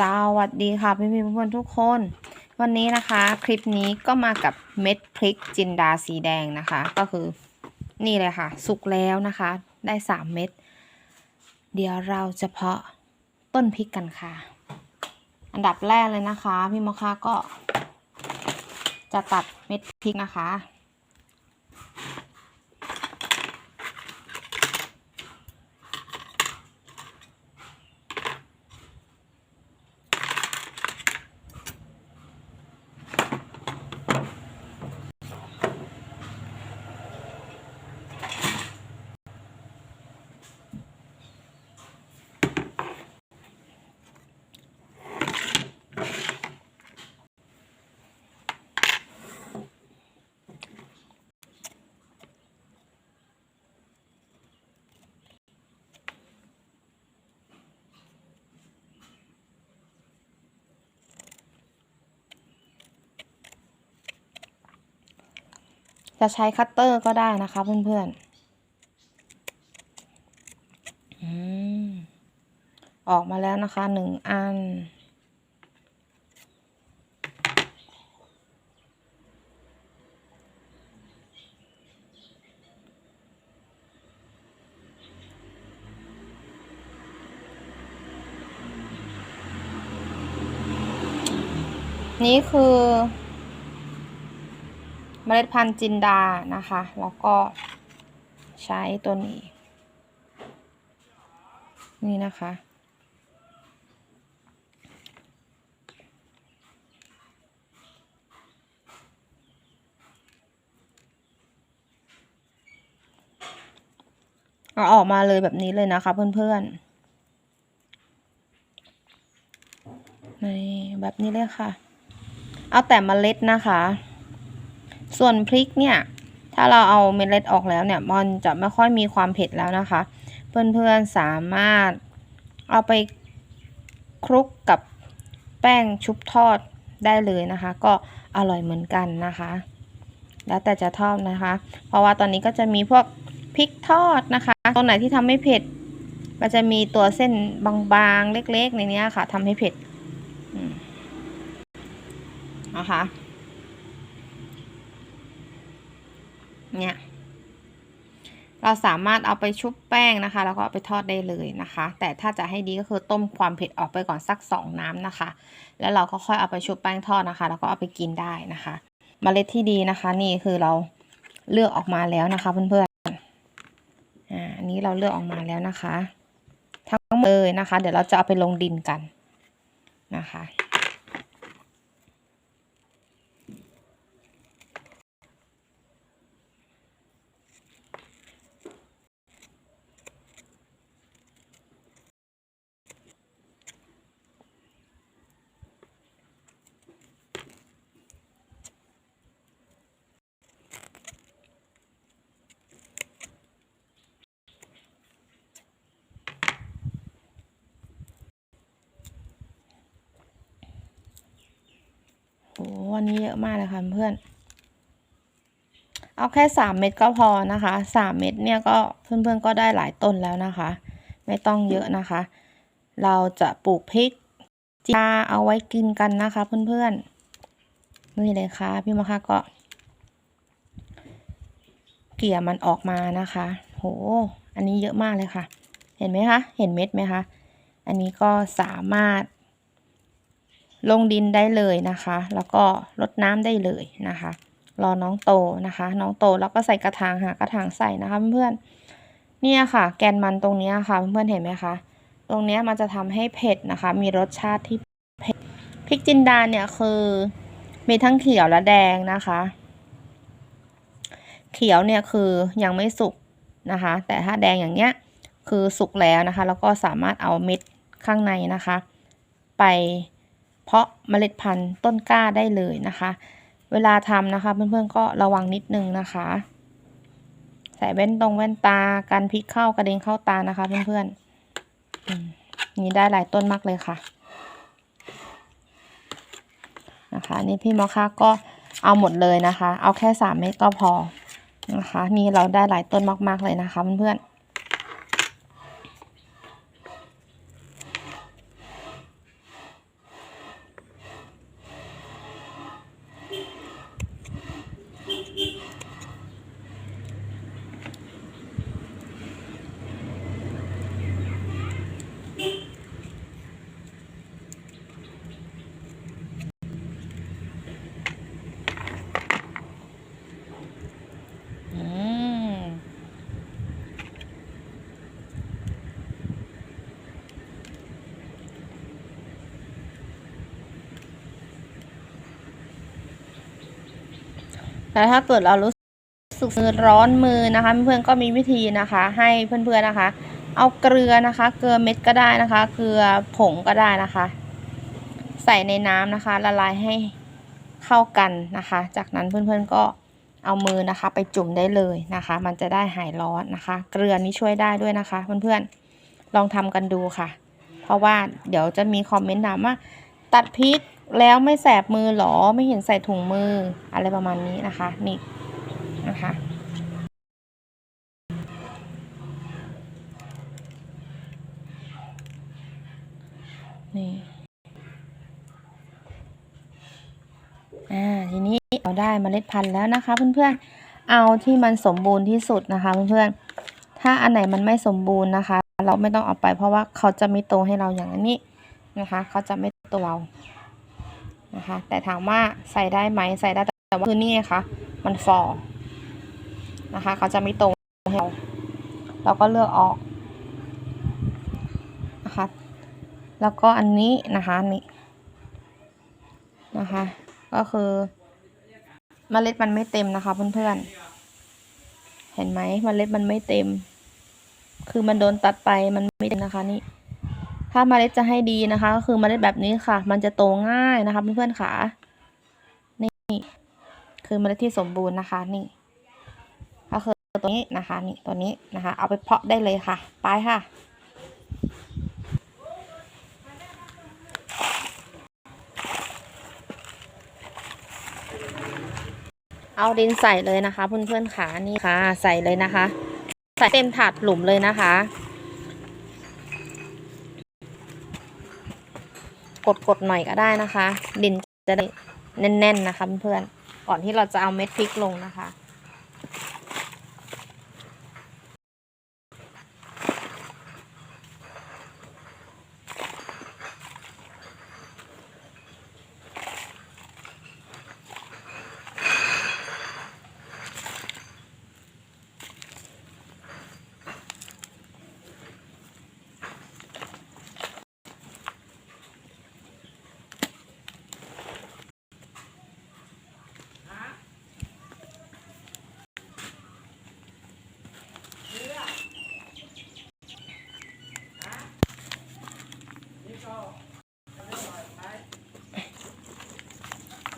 สวัสดีค่ะพี่พี่เพื่อนทุกคน วันนี้นะคะคลิปนี้ก็มากับเม็ดพริกจินดาสีแดงนะคะ ก็คือนี่เลยค่ะ สุกแล้วนะคะ ได้สามเม็ดเดี๋ยวเราจะเพาะต้นพริกกันค่ะ อันดับแรกเลยนะคะ พี่มอค่าก็จะตัดเม็ดพริกนะคะ จะใช้คัตเตอร์ก็ได้นะคะเพื่อนๆอืมออกมาแล้วนะคะหนึ่งอัน นี่คือ เมล็ดพันธุ์จินดานะคะ แล้วก็ใช้ตัวนี้ นี่นะคะ เอาออกมาเลยแบบนี้เลยนะคะเพื่อนๆนี่แบบนี้เลยค่ะ เอาแต่เมล็ดนะคะ ส่วนพริกเนี่ยถ้าเราเอาเมล็ดออกแล้วเนี่ยมันจะไม่ค่อยมีความเผ็ดแล้วนะคะ เพื่อนๆสามารถเอาไปคลุกกับแป้งชุบทอดได้เลยนะคะ ก็อร่อยเหมือนกันนะคะ แล้วแต่จะทอดนะคะ เพราะว่าตอนนี้ก็จะมีพวกพริกทอดนะคะตรงไหนที่ทำไม่เผ็ดก็จะมีตัวเส้นบางๆเล็กๆในนี้ค่ะทำให้เผ็ดนะคะ เนี่ยเราสามารถเอาไปชุบแป้งนะคะ แล้วก็เอาไปทอดได้เลยนะคะ แต่ถ้าจะให้ดีก็คือต้มความเผ็ดออกไปก่อนสักสองน้ำนะคะ แล้วเราก็ค่อยเอาไปชุบแป้งทอดนะคะ แล้วก็เอาไปกินได้นะคะมเมล็ดที่ดีนะคะ นี่คือเราเลือกออกมาแล้วนะคะเพื่อนๆอ่าอันนี้เราเลือกออกมาแล้วนะคะ ทั้งหมดเลยนะคะ เดี๋ยวเราจะเอาไปลงดินกันนะคะ วันนี้เยอะมากเลยค่ะเพื่อน เอาแค่สามเม็ดก็พอนะคะสามเม็ดเนี่ยก็เพื่อนๆก็ได้หลายต้นแล้วนะคะ ไม่ต้องเยอะนะคะ เราจะปลูกพริกจาเอาไว้กินกันนะคะ เพื่อนๆนี่เลยค่ะพี่มะค่ะก็ เกี่ยมันออกมานะคะ โห อันนี้เยอะมากเลยค่ะ เห็นไหมคะ เห็นเม็ดไหมคะ อันนี้ก็สามารถ ลงดินได้เลยนะคะ แล้วก็รดน้ำได้เลยนะคะ รอน้องโตนะคะ น้องโตแล้วก็ใส่กระถางหากระถางใส่นะคะเพื่อนเนี่ยค่ะ แกนมันตรงนี้ค่ะเพื่อนเห็นไหมคะ ตรงนี้มันจะทำให้เผ็ดนะคะ มีรสชาติที่เผ็ดพริกจินดาเนี่ยคือมีทั้งเขียวและแดงนะคะ เขียวเนี่ยคือยังไม่สุกนะคะ แต่ถ้าแดงอย่างเงี้ยคือสุกแล้วนะคะ แล้วก็สามารถเอาเม็ดข้างในนะคะ ไป เพาะเมล็ดพันธุ์ต้นกล้าได้เลยนะคะ เวลาทำนะคะเพื่อนๆก็ระวังนิดนึงนะคะ ใส่แว่นตรงแว่นตากันพริกเข้ากระเด็นเข้าตานะคะ เพื่อนๆอืมนี่ได้หลายต้นมากเลยค่ะนะคะนี่พี่มอค่าก็เอาหมดเลยนะคะ เอาแค่สามเม็ดก็พอนะคะ นี่เราได้หลายต้นมากๆเลยนะคะเพื่อนๆ แล้วถ้าเกิดเรารู้สึกมือร้อนมือนะคะ เพื่อนๆก็มีวิธีนะคะ ให้เพื่อนๆนะคะ เอาเกลือนะคะ เกลือเม็ดก็ได้นะคะ เกลือผงก็ได้นะคะ ใส่ในน้ำนะคะ ละลายให้เข้ากันนะคะ จากนั้นเพื่อนๆก็เอามือนะคะ ไปจุ่มได้เลยนะคะ มันจะได้หายร้อนนะคะ เกลือนี้ช่วยได้ด้วยนะคะ เพื่อนๆลองทำกันดูค่ะ เพราะว่าเดี๋ยวจะมีคอมเมนต์ถามว่าตัดพริก แล้วไม่แสบมือหรอไม่เห็นใส่ถุงมืออะไรประมาณนี้นะคะ นี่นะคะนี่อ่าทีนี้เราได้เมล็ดพันธุ์แล้วนะคะ เพื่อนๆเอาที่มันสมบูรณ์ที่สุดนะคะ เพื่อนๆถ้าอันไหนมันไม่สมบูรณ์นะคะ เราไม่ต้องเอาไปเพราะว่าเขาจะไม่โตให้เราอย่างนี้นะคะ เขาจะไม่โตเรา นะคะ แต่ถามว่าใส่ได้ไหมใส่ได้แต่ว่าคือนี่ไงคะมันฟอนะคะ เขาจะไม่ตให้เราเราก็เลือกออกนะคะ แล้วก็อันนี้นะคะนี่นะคะ ก็คือเมล็ดมันไม่เต็มนะคะ เพื่อนๆ เห็นไหมเมล็ดมันไม่เต็ม คือมันโดนตัดไปมันไม่เต็มนะคะนี่ ถ้าเมล็ดจะให้ดีนะคะ ก็คือเมล็ดแบบนี้ค่ะ มันจะโตง่ายนะคะเพื่อนๆค่ะนี่ คือเมล็ดที่สมบูรณ์นะคะนี่ก็คือตัวนี้นะคะนี่ตัวนี้นะคะ เอาไปเพาะได้เลยค่ะ ไปค่ะเอาดินใส่เลยนะคะเพื่อนๆขานี่ค่ะ ใส่เลยนะคะ ใส่เต็มถาดหลุมเลยนะคะ กดกดหน่อยก็ได้นะคะ ดินจะได้แน่น ๆ นะคะเพื่อนๆก่อนที่เราจะเอาเม็ดพริกลงนะคะ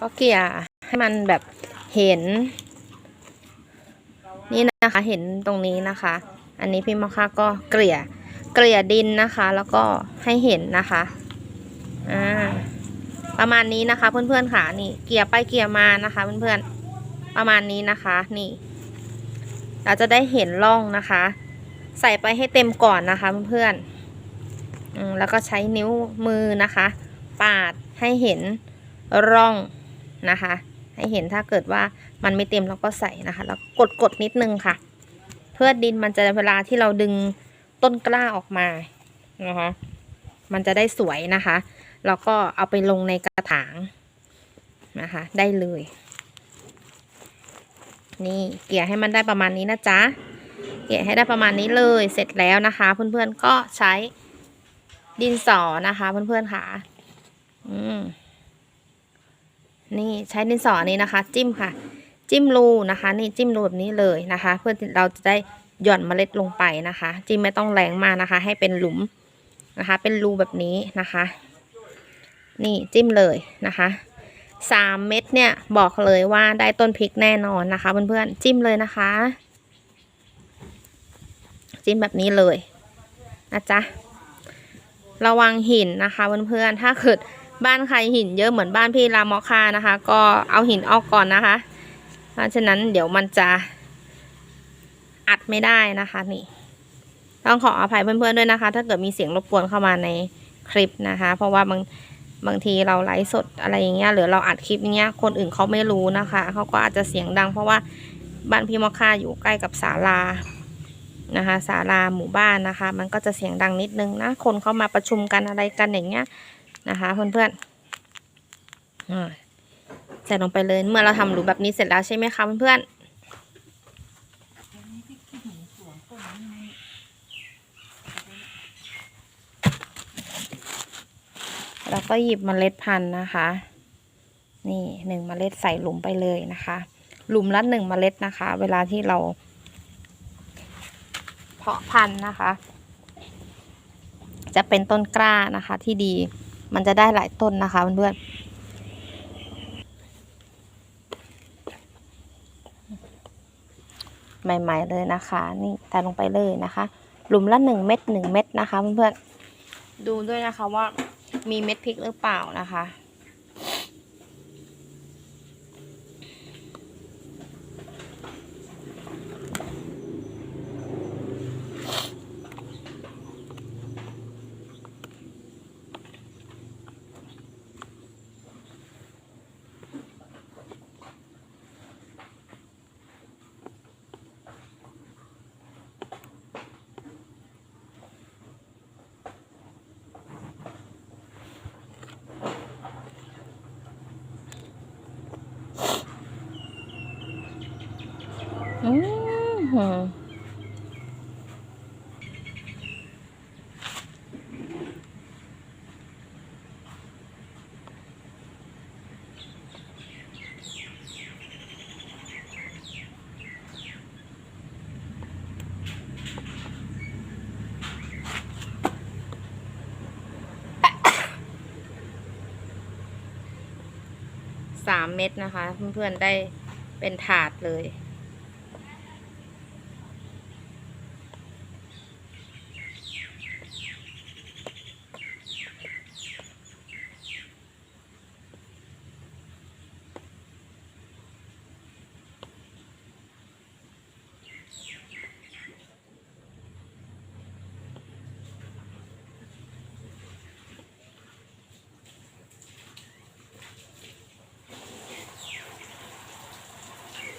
ก็เกลี่ยให้มันแบบเห็น นี่นะคะเห็นตรงนี้นะคะ อันนี้พี่มอค่าก็เกลี่ยเกลี่ยดินนะคะ แล้วก็ให้เห็นนะคะอ่าประมาณนี้นะคะ เพื่อนๆค่ะนี่เกลี่ยไปเกลี่ยมานะคะ เพื่อนๆประมาณนี้นะคะ นี่ เราจะได้เห็นร่องนะคะ ใส่ไปให้เต็มก่อนนะคะเพื่อนๆอืมแล้วก็ใช้นิ้วมือนะคะ ปาดให้เห็นร่อง นะคะ ให้เห็นถ้าเกิดว่ามันไม่เต็มเราก็ใส่นะคะ แล้วกดกดนิดนึงค่ะ เพื่อดินมันจะเวลาที่เราดึงต้นกล้าออกมานะคะมันจะได้สวยนะคะ แล้วก็เอาไปลงในกระถางนะคะ ได้เลย นี่เกลี่ยให้มันได้ประมาณนี้นะจ๊ะเกลี่ยให้ได้ประมาณนี้เลยเสร็จแล้วนะคะ เพื่อนๆก็ใช้ดินสอนะคะ เพื่อนๆค่ะ อืม นี่ใช้ดินสอนี้นะคะ จิ้มค่ะ จิ้มรูนะคะ นี่จิ้มรูแบบนี้เลยนะคะ เพื่อเราจะได้หย่อนเมล็ดลงไปนะคะ จิ้มไม่ต้องแรงมากนะคะ ให้เป็นหลุมนะคะ เป็นรูแบบนี้นะคะ นี่จิ้มเลยนะคะสามเม็ดเนี่ยบอกเลยว่าได้ต้นพริกแน่นอนนะคะ เพื่อนๆจิ้มเลยนะคะ จิ้มแบบนี้เลยนะจ๊ะระวังหินนะคะเพื่อนๆถ้าเกิด บ้านใครหินเยอะเหมือนบ้านพี่รามอคานะคะ ก็เอาหินออกก่อนนะคะ เพราะฉะนั้นเดี๋ยวมันจะอัดไม่ได้นะคะนี่ ต้องขออภัยเพื่อนๆด้วยนะคะ ถ้าเกิดมีเสียงรบกวนเข้ามาในคลิปนะคะ เพราะว่าบางบางทีเราไลฟ์สดอะไรอย่างเงี้ยหรือเราอัดคลิปเงี้ยคนอื่นเขาไม่รู้นะคะเขาก็อาจจะเสียงดัง เพราะว่าบ้านพี่มอคาอยู่ใกล้กับศาลานะคะศาลาหมู่บ้านนะคะ มันก็จะเสียงดังนิดนึงนะคนเข้ามาประชุมกันอะไรกันอย่างเงี้ย นะคะเพื่อนๆอ่าใส่ลงไปเลยเมื่อเราทำหลุมแบบนี้เสร็จแล้วใช่ไหมคะเพื่อนๆเราก็หยิบเมล็ดพันธุ์นะคะ นี่หนึ่งเมล็ดใส่หลุมไปเลยนะคะ หลุมละหนึ่งเมล็ดนะคะ เวลาที่เรา เพาะพันธุ์นะคะ จะเป็นต้นกล้านะคะที่ดี มันจะได้หลายต้นนะคะเพื่อนๆใหม่ ๆเลยนะคะ นี่ใส่ลงไปเลยนะคะ หลุมละหนึ่งเม็ดหนึ่งเม็ดนะคะเพื่อนๆดูด้วยนะคะว่ามีเม็ดพริกหรือเปล่านะคะ สามเม็ดนะคะ เพื่อนๆได้เป็นถาดเลย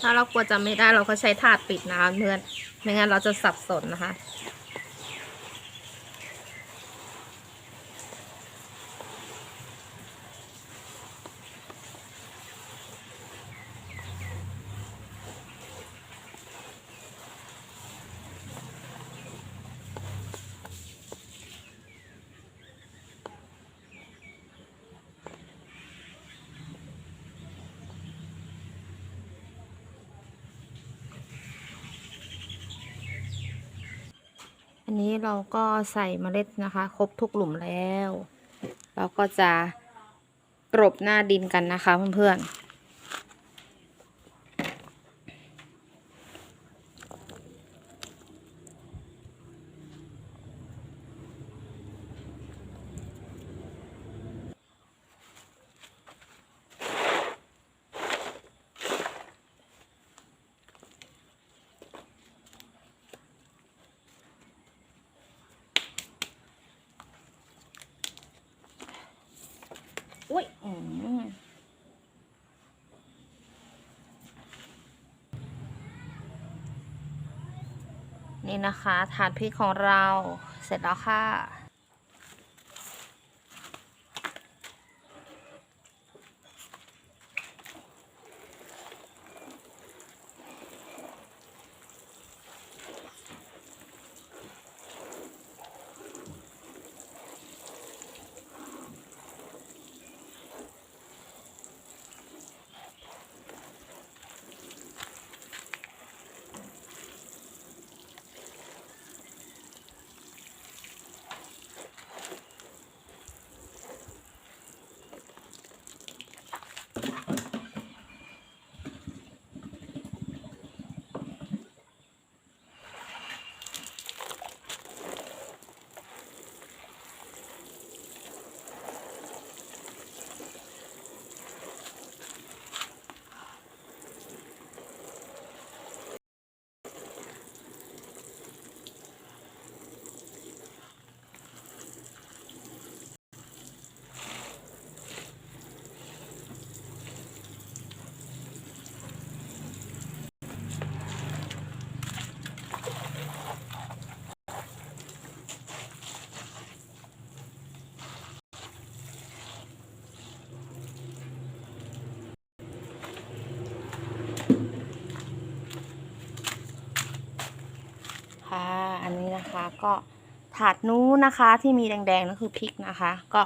ถ้าเรากลัวจำไม่ได้เราก็ใช้ถาดปิดนะคะเพื่อนไม่งั้นเราจะสับสนนะคะ อันนี้เราก็ใส่เมล็ดนะคะ ครบทุกหลุมแล้ว เราก็จะกรบหน้าดินกันนะคะเพื่อนๆ อืมนี่นะคะ ถาดพริกของเราเสร็จแล้วค่ะ อั นะคะ ก็ถาดนู้นนะคะที่มีแดงๆนั่นคือพริกนะคะ ก็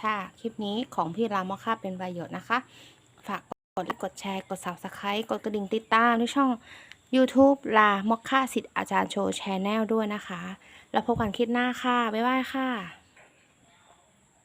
ถ้าคลิปนี้ของพี่รามอค่าเป็นประโยชน์นะคะ ฝากกดไลค์กดแชร์กด subscribe กดกระดิ่งติดตามที่ช่อง YouTube ลามอค่าสิทธิ์อาจารย์โชว์แชนแนลด้วยนะคะ แล้วพบกันคลิปหน้าค่ะ บ๊ายบายค่ะ